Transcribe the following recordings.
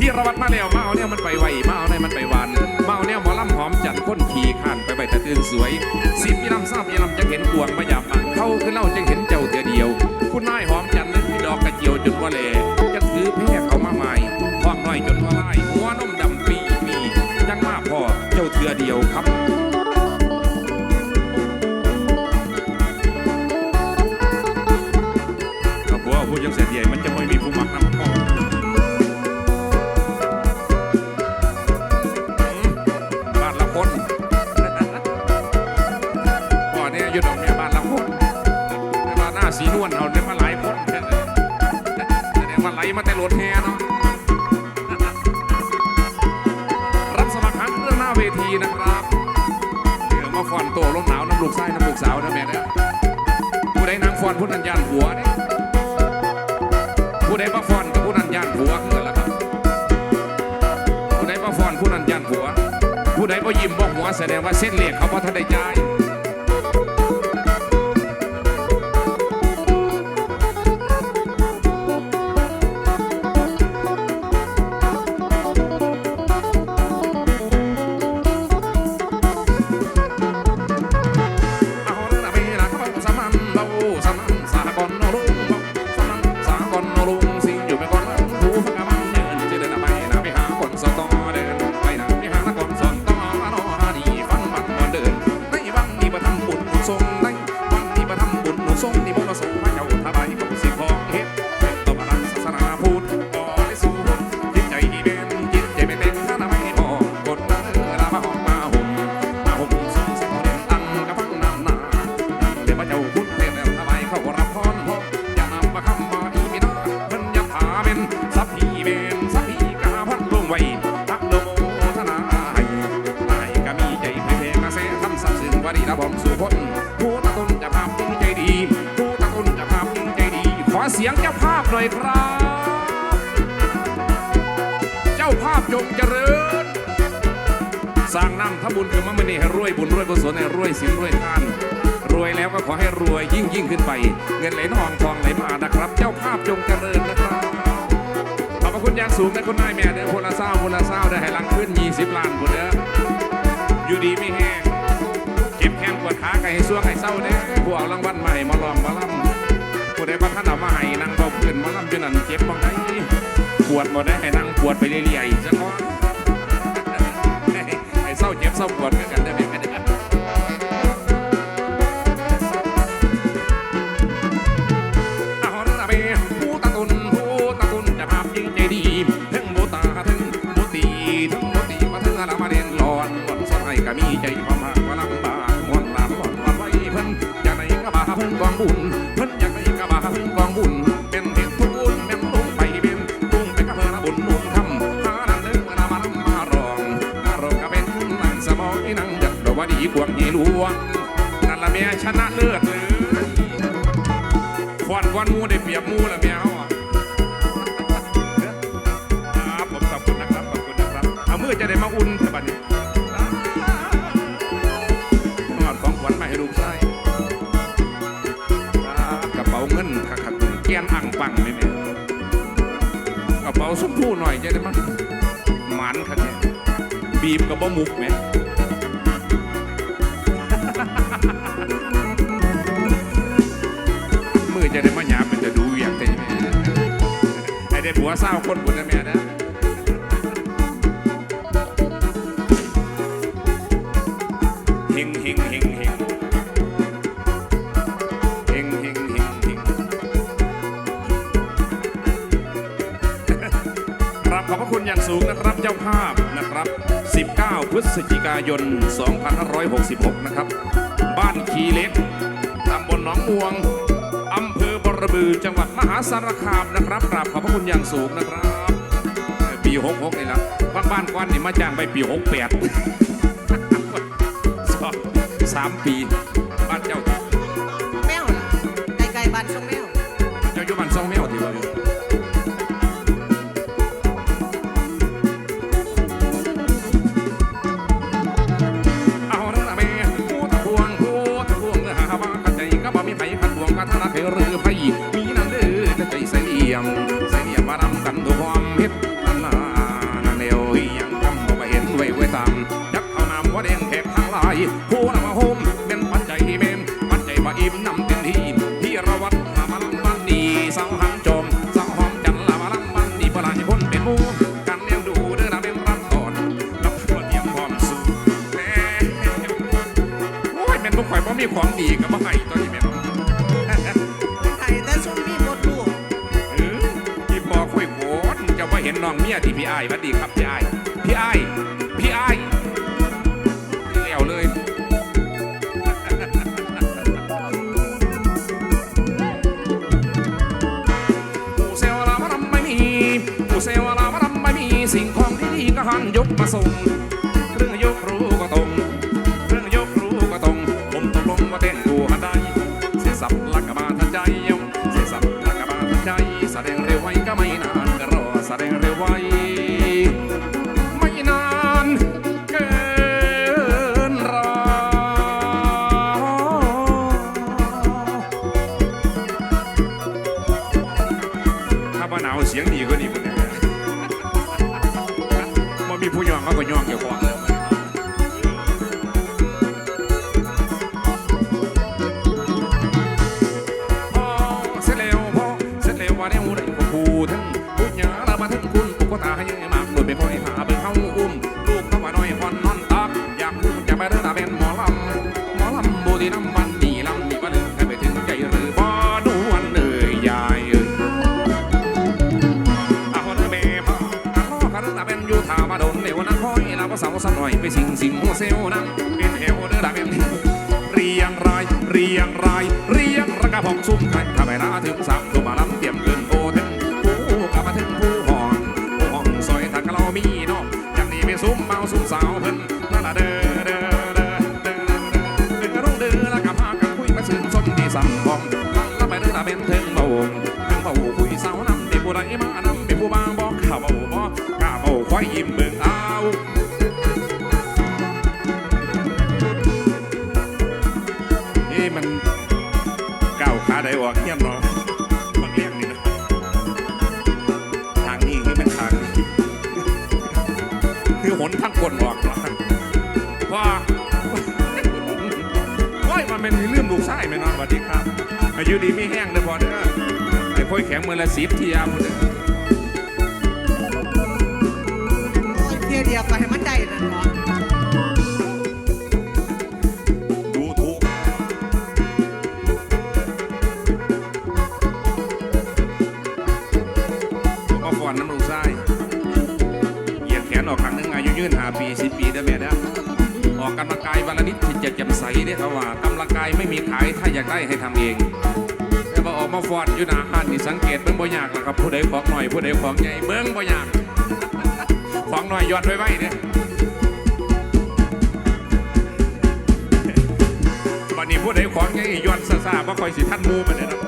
ที่ระวัดมาแล้วมาเอาเนี่ยมันไปไวมาเอาเนี่ยมันไปวันมาเอาเนี่ยหมอลำหอมจัดพ้นขี่ข้านไปไปแต่ตื่นสวยสิบปีลำทราบยี่ลำจะเห็นกวงมาหยาบมังเข้าคือเล่าจะเห็นเจ้าเดียวเดียว คุณนายหอมจันทร์นึกพี่ดอกกระเจียวจนว่าเหล่จะซื้อแพ่เขามาใหม่ท้องน้อยจนว่าไล่หัวนมดำปีปีจังมาพ่อเจ้าเถือเดียวครับ ฟอนโตลมหนาวน้ำลูกไส้น้ำลูกสาวนะแม่เนี่ยผู้ใดนางฟอนผู้นั้นยันหัวเนี่ยผู้ใดมาฟอนกับผู้นั้นยานผัวคือกันล่ะครับ ผู้ใดมาฟอนผู้นั้นยานผัว ผู้ใดมายิ้มบอกหัวแสดงว่าเส้นเหล็กเขาพอทันได้จ่ สียงเจ้าภาพหน่อยครับ เจ้าภาพจงเจริญ สร้างน้ำทบุญคือมั่มันนี่ให้รวยบุญรวยกุศลให้รวยสินรวยท่าน รวยแล้วก็ขอให้รวยยิ่งยิ่งขึ้นไป เงินไหลนองทองไหลมานะครับ เจ้าภาพจงเจริญนะครับขอบพระคุณอย่างสูงนะคุณนายแม่เด้อพละเศร้าพละเศร้าได้ให้ลังขึ้น20ล้านบุญเด้ออยู่ดีไม่แห้งเจ็บแข้งปวดขาไก่ให้สวงให้เศร้าเด้อผู้เอารางวัลมาให้มาลองมาล่ำ ผู้ดว่าท่านเอามาให้นั่งเราเพื่นมาลำจนนั่นเจ็บบ้างไหมปวดบ่ได้ให้นั่งปวดไปเรื่อยๆจังหวะให้เศร้าเจ็บเศร้าปวดกันได้ไหมกันใจความหักว่าลำบากมวนลาบมวนลาไว้เพิ่นจากไหนก็บาเพิ่นกองบุญ อนวันมูได้เปรียบมูละเมียเขาอะครับผมขอบคุณนะครับขอบคุณนะครับ เอามือจะได้มาอุ่นเถอะบัดนี้นอดของขวัญมาให้ลูกชายกระเป๋าเงินขักๆเกียนอ่างปังไม่แม่กระเป๋าสุมผู้หน่อยจะได้มั้ยหมันครับเนี่ยบีบกับบ่มุกไหม จะได้มาหยาบมันจะดูอย่างแต่แม่ไอ้ได้ผัวเศร้าคนบุญนะแม่นะเฮงเฮงเฮงเฮงเฮงเฮงเฮงเฮงครับขอบพระคุณอย่างสูงนะครับเจ้าภาพนะครับ 19 พฤศจิกายน 2566 นะครับ บ้านขีเล็กตำบลหนองม่วง บือจังหวัดมหาสารคามนะครับกราบขอบพระคุณอย่างสูงนะครับ ปีหกหกนี่ละบานบ้านก้อนนี่มาจ้างไปปีหกแปดสามปี ลายผู้นำฮมเป็นปัจจัยเมมปัจจัยมาอิ่มนำเต็มที่ที่ระวัดละมันบันดีสาวหังจมสาวหอมจันละมาลันบันดีพลาญี่ปุ่นเป็นมูกันเลี้ยงดูเดินเป็นรับก่อนรับเพื่อเตรียมพร้อมสู้โอ้ยเป็นพวกข่อยเพราะมีของดีกับพวกไอ้ตอนนี้เป็นพี่บอกคุยโขนจะว่เห็นน้องเมียที่พี่ไอ้วัดดีครับพี่ไอ้พี่ไอ้พี่ไอ้ ยกมาส่งเครื่องยกรู้ก็ตรงเครื่องยกรู้ก็ตรงผมตกลงว่าเต้นกูหันได้ มีผู้ยองเขาก็ยองเกี่ยวกับเลยพอเสร็จแล้วพอเสร็จแล้วว่าแนวได้ก็พูดทั้ง สักหน่อยไปสิงสิงหัวเซลนั่งเป็นเฮวเดอร์ดาเป็นเรียงรายเรียงรายเรียงระกะพองซุ่มกันข้าไปนาถึงสามตัวมาลำเตรียมเกินโอถึงผู้กลับมาถึงผู้ห้องผู้ห้องซอยทางกะเรามีเนาะอย่างนี้ไปซุ่มเมาซุ่มสาวเพิ่นนั่นละเด้อ หนทั้งกลออกเนาะเพราะว่ามันเป็นเรื่องลูกไส้ไหมเนาะสวัสดีครับอายุดีไม่แห้งเด้อพอเด้อไอ้พ่อยแข็งมือละสิบทียามเด้เทียเดียวไป จะแจ่มใสเนี่ยเขาว่ากำลังกายไม่มีขายถ้าอยากได้ให้ทำเอง แต่ว่าออกมาฟอนอยู่หนาห้านนี่สังเกตเบิ้งบ่ยากละครับผู้ใดของหน่อยผู้ใดของใหญ่เบิ้งบ่ยากของหน่อยยอดไว้ไว้เนี่ยวันนี้ผู้ใดของใหญ่ยอดซาซาบ่ค่อยสิท่านมูมันเนี่ยนะ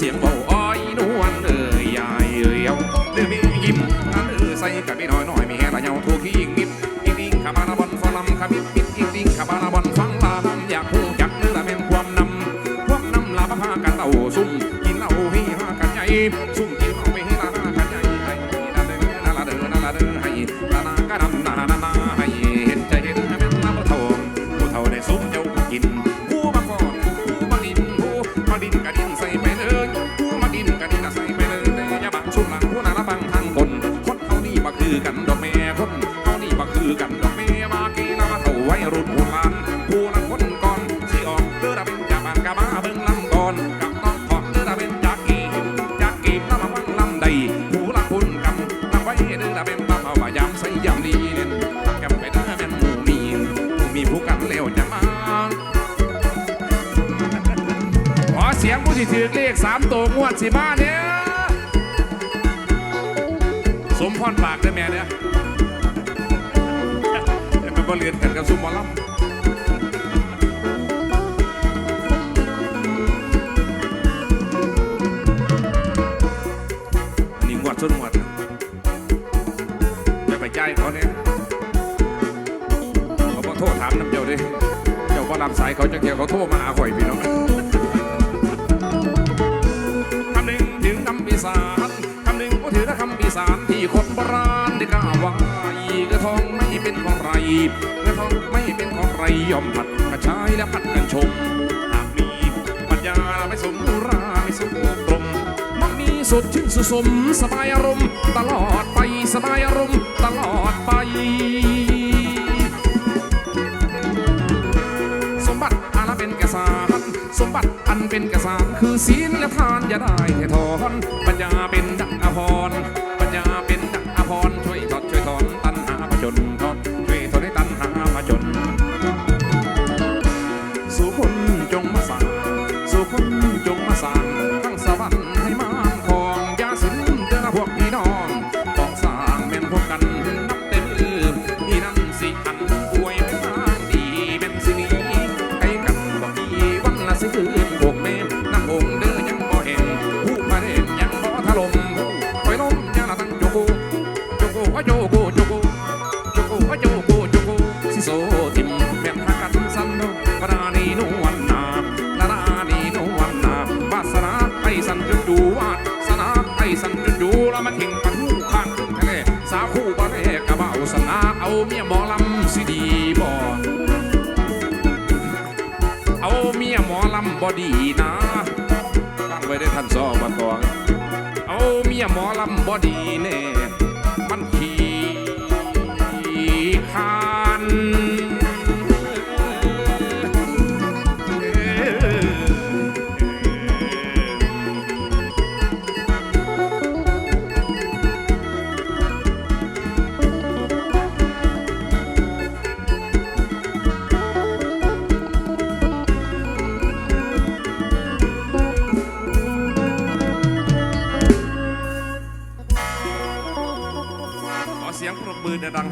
เสียงเบาอ้อยนวลเอ้ยยายเอ้ยเอาเดือมียิ้มนั่นเออใส่กับพี่น้อยน้อยมีแห่ละเยาทุกขี้ยิงมิดอิงดิงขาบานาบอนฟอลำขามิดมิดอิงดิง สียงผู้ที่ถือเลขสามตัวงวดสิบ้าเนี่ยสมพรปากได้แม่เนี่ยแต่มันก็เรียนกันกับซุมมอลำอันนี้งวดส้นงวดจะไปใจเขาเนี่ยเขาบอกโทษถามน้ำเจ้าด้วยเจ้าก็รับสายเขาจะเกี่ยวเขาโทรมาหาข่อยพี่น้อง ถึงคำปีศาจคำหนึ่งก็ถือถ้าคำปีศาจที่คนโบราณได้กล่าวไว้เงินทองไม่เป็นของใครเงินทองไม่เป็นของใครยอมผัดกระชายและผัดกันชมหากมีปัญญาไม่สมราไม่สมตรมมักมีสดชื่นสุสมสบายอารมณ์ ตลอดไปสบายอารมณ์ ตลอดไป สมบัติอันเป็นกสานคือศีลและทานอย่าได้เทถอนปัญญาเป็นดังอภร ยังบ่ถล่มคอยล้มยังละตั้งโจโกโจโกว่าโจโกโจโกโจโกว่าโจโกโจโกสิโซทิมแม่นหากันสันโนปราณีนวันนาลาลานีนวันนาบาสนาไอสันจุดดูวาดสนาไอสันจุดดูแล้วมาเข่งกันหูข้างทะเลสาคู่บาเล่กะเบาสนาเอาเมียหมอลำสิดีบ่เอาเมียหมอลำบ่ดีนะฟังไว้ได้ท่านสอบตอง ลำบ่ดีแน่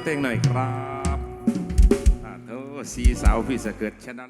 ให้ตัวเองหน่อยครับอ่าโทษสีสาวพี่สะเกิดชนะเลย